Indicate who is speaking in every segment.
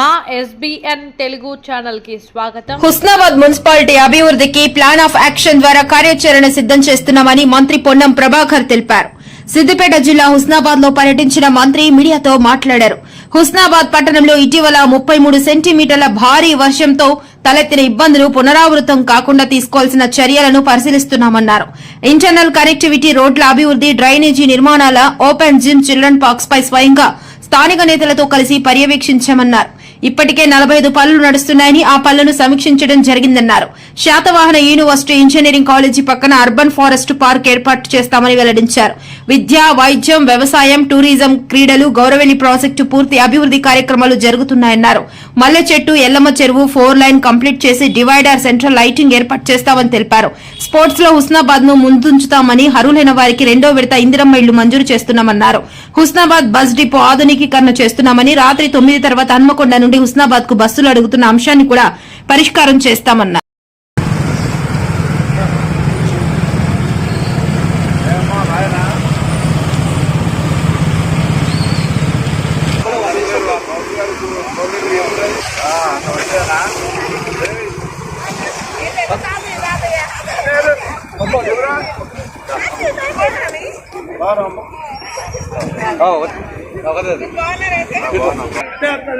Speaker 1: మా ఎస్బిఎన్ తెలుగు ఛానల్కి స్వాగతం.
Speaker 2: హుస్నాబాద్ మున్సిపాలిటీ అభివృద్ధికి ప్లాన్ ఆఫ్ యాక్షన్ ద్వారా కార్యాచరణ సిద్ధం చేస్తున్నామని మంత్రి పొన్నం ప్రభాకర్ తెలిపారు. సిద్దిపేట జిల్లా హుస్నాబాద్లో పర్యటించిన మంత్రి మీడియాతో మాట్లాడారు. హుస్నాబాద్ పట్టణంలో ఇటీవల ముప్పై మూడు సెంటీమీటర్ల భారీ వర్షంతో తలెత్తిన ఇబ్బందులు పునరావృతం కాకుండా తీసుకోవాల్సిన చర్యలను పరిశీలిస్తున్నామన్నారు. ఇంటర్నల్ కనెక్టివిటీ రోడ్ల అభివృద్ది డ్రైనేజీ నిర్మాణాల ఓపెన్ జిమ్ చిల్డ్రన్ పార్క్స్ పై స్వయంగా స్థానిక నేతలతో కలిసి పర్యవేక్షించామన్నారు ఇప్పటికే నలభై ఐదు పనులు నడుస్తున్నాయని ఆ పనులను సమీక్షించడం జరిగిందన్నారు. శాతవాహన యూనివర్సిటీ ఇంజనీరింగ్ కాలేజీ పక్కన అర్బన్ ఫారెస్ట్ పార్క్ ఏర్పాటు చేస్తామని వెల్లడించారు. విద్య వైద్యం వ్యవసాయం టూరిజం క్రీడలు గౌరవేణి ప్రాజెక్టు పూర్తి అభివృద్ది కార్యక్రమాలు జరుగుతున్నాయన్నారు. మల్లె చెట్టు ఎల్లమ్మ చెరువు ఫోర్ లైన్ కంప్లీట్ చేసి డివైడర్ సెంట్రల్ లైటింగ్ ఏర్పాటు చేస్తామని తెలిపారు. స్పోర్ట్స్లో హుస్నాబాద్ను ముందుంచుతామని అర్హులైన వారికి రెండో విడత ఇందిరమ్మ ఇళ్ళు మంజూరు చేస్తున్నామన్నారు. హుస్నాబాద్ బస్ డిపో ఆధునికీకరణ చేస్తున్నామని రాత్రి తొమ్మిది తర్వాత హన్మకొండ నుండి హుస్నాబాద్కు బస్సులు అడుగుతున్న అంశాన్ని కూడా పరిష్కారం చేస్తామన్నారు.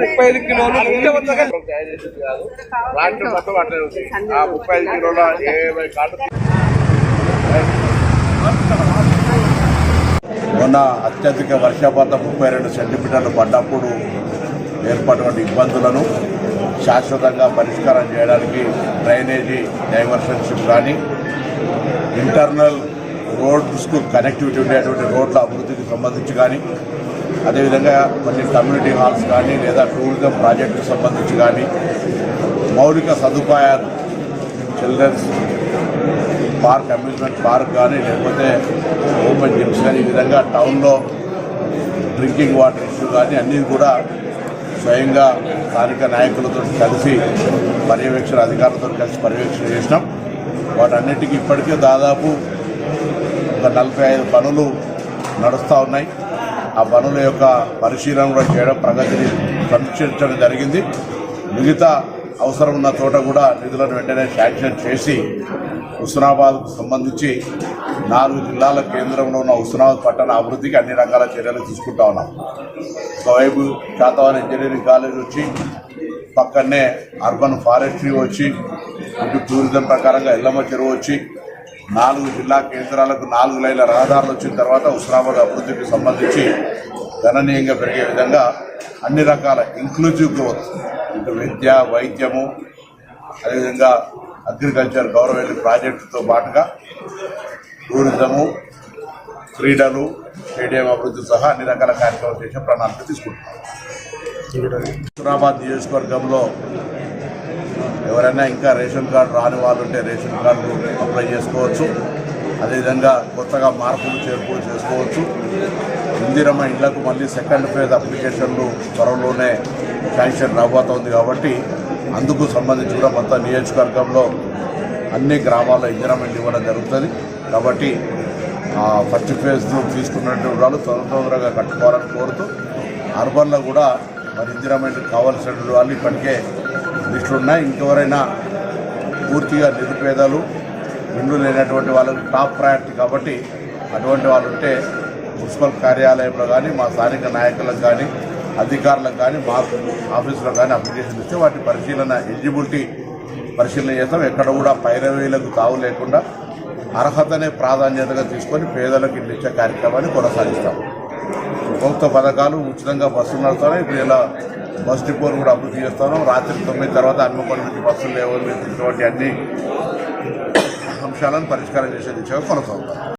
Speaker 3: ముప్పై ఐదు కిలోలు రాత్రి మొత్తం అట్లే ఉంది. ఆ ముప్పై ఐదు కిలోల మొన్న అత్యధిక వర్షపాతం ముప్పై రెండు సెంటీమీటర్లు పడ్డప్పుడు ఏర్పడినటువంటి ఇబ్బందులను శాశ్వతంగా పరిష్కారం చేయడానికి డ్రైనేజీ డైవర్షన్షిప్ కానీ ఇంటర్నల్ రోడ్స్కు కనెక్టివిటీ ఉండేటువంటి రోడ్ల అభివృద్ధికి సంబంధించి కానీ అదేవిధంగా కొన్ని కమ్యూనిటీ హాల్స్ కానీ లేదా టూరిజం ప్రాజెక్టుకు సంబంధించి కానీ మౌలిక సదుపాయాలు చిల్డ్రన్స్ పార్క్ అమ్యూజ్మెంట్ పార్క్ కానీ లేకపోతే ఓపెన్ జిమ్స్ కానీ ఈ విధంగా టౌన్లో డ్రింకింగ్ వాటర్ ఇష్యూ కానీ అన్నీ కూడా స్వయంగా స్థానిక నాయకులతో కలిసి పర్యవేక్షణ అధికారులతో కలిసి పర్యవేక్షణ చేసినాం. వాటన్నిటికీ ఇప్పటికే దాదాపు ఒక నలభై ఐదు పనులు నడుస్తూ ఉన్నాయి. ఆ పనుల యొక్క పరిశీలన కూడా చేయడం ప్రగతిని సమీక్షించడం జరిగింది. మిగతా అవసరం ఉన్న చోట కూడా నిధులను వెంటనే శాంక్షన్ చేసి హుస్నాబాద్కు సంబంధించి నాలుగు జిల్లాల కేంద్రంలో ఉన్న హుస్నాబాద్ పట్టణ అభివృద్ధికి అన్ని రకాల చర్యలు తీసుకుంటా ఉన్నాం. ఒకవైపు శాతవాహన ఇంజనీరింగ్ కాలేజ్ వచ్చి పక్కనే అర్బన్ ఫారెస్ట్రీ వచ్చి ఇటు టూరిజం ప్రకారంగా ఎల్లమ్మ చెరువు వచ్చి నాలుగు జిల్లా కేంద్రాలకు నాలుగు లైన్ల రహదారులు వచ్చిన తర్వాత హుస్నాబాద్ అభివృద్ధికి సంబంధించి గణనీయంగా పెరిగే విధంగా అన్ని రకాల ఇంక్లూజివ్ గ్రోత్ ఇటు విద్య వైద్యము అదేవిధంగా అగ్రికల్చర్ గవర్నమెంట్ ప్రాజెక్టుతో పాటుగా టూరిజము క్రీడలు స్టేడియం అభివృద్ధి సహా అన్ని రకాల కార్యక్రమాలు చేసే ప్రణాళిక తీసుకుంటున్నాం. హుస్నాబాద్ నియోజకవర్గంలో ఎవరైనా ఇంకా రేషన్ కార్డు రాని వాళ్ళు ఉంటే రేషన్ కార్డు అప్లై చేసుకోవచ్చు. అదేవిధంగా కొత్తగా మార్పులు చేర్పులు చేసుకోవచ్చు. ఇందిరమ్మ ఇళ్ళకు మళ్ళీ సెకండ్ ఫేజ్ అప్లికేషన్లు త్వరలోనే శాంక్షన్ రాబోతోంది కాబట్టి అందుకు సంబంధించి కూడా మొత్తం నియోజకవర్గంలో అన్ని గ్రామాల్లో ఇందిరమ్మ ఇల్లు ఇవ్వడం జరుగుతుంది. కాబట్టి ఫస్ట్ ఫేజ్ తీసుకున్నటువంటి వివరాలు తొందర తొందరగా కట్టుకోవాలని కోరుతూ అర్బన్లో కూడా మరి ఇందిరమ్మ ఇల్లు కావాల్సిన వాళ్ళు ఇప్పటికే లిస్టులు ఉన్నాయి. ఇంకెవరైనా పూర్తిగా నిరుపేదలు ఇండ్లు లేనటువంటి వాళ్ళకు టాప్ ప్రయారిటీ కాబట్టి అటువంటి వాళ్ళు ఉంటే మున్సిపల్ కార్యాలయంలో కానీ మా స్థానిక నాయకులకు కానీ అధికారులకు కానీ మా ఆఫీసులో కానీ అప్లికేషన్ ఇస్తే వాటి పరిశీలన ఎలిజిబిలిటీ పరిశీలన చేస్తాం. ఎక్కడ కూడా పైరవీలకు తావు లేకుండా అర్హతనే ప్రాధాన్యతగా తీసుకొని పేదలకు ఇల్లు ఇచ్చే కార్యక్రమాన్ని కొనసాగిస్తాం. ప్రభుత్వ పథకాలు ఉచితంగా బస్సులు నడుస్తున్నాయి ఇప్పుడు ఇలా బస్ డిపోర్ కూడా అభివృద్ధి చేస్తాను రాత్రి తొమ్మిది తర్వాత హన్మకొండ నుంచి బస్సులు లేవు ఇటువంటి అన్ని అంశాలను పరిష్కారం చేసే దిశగా కొనసాగుతాం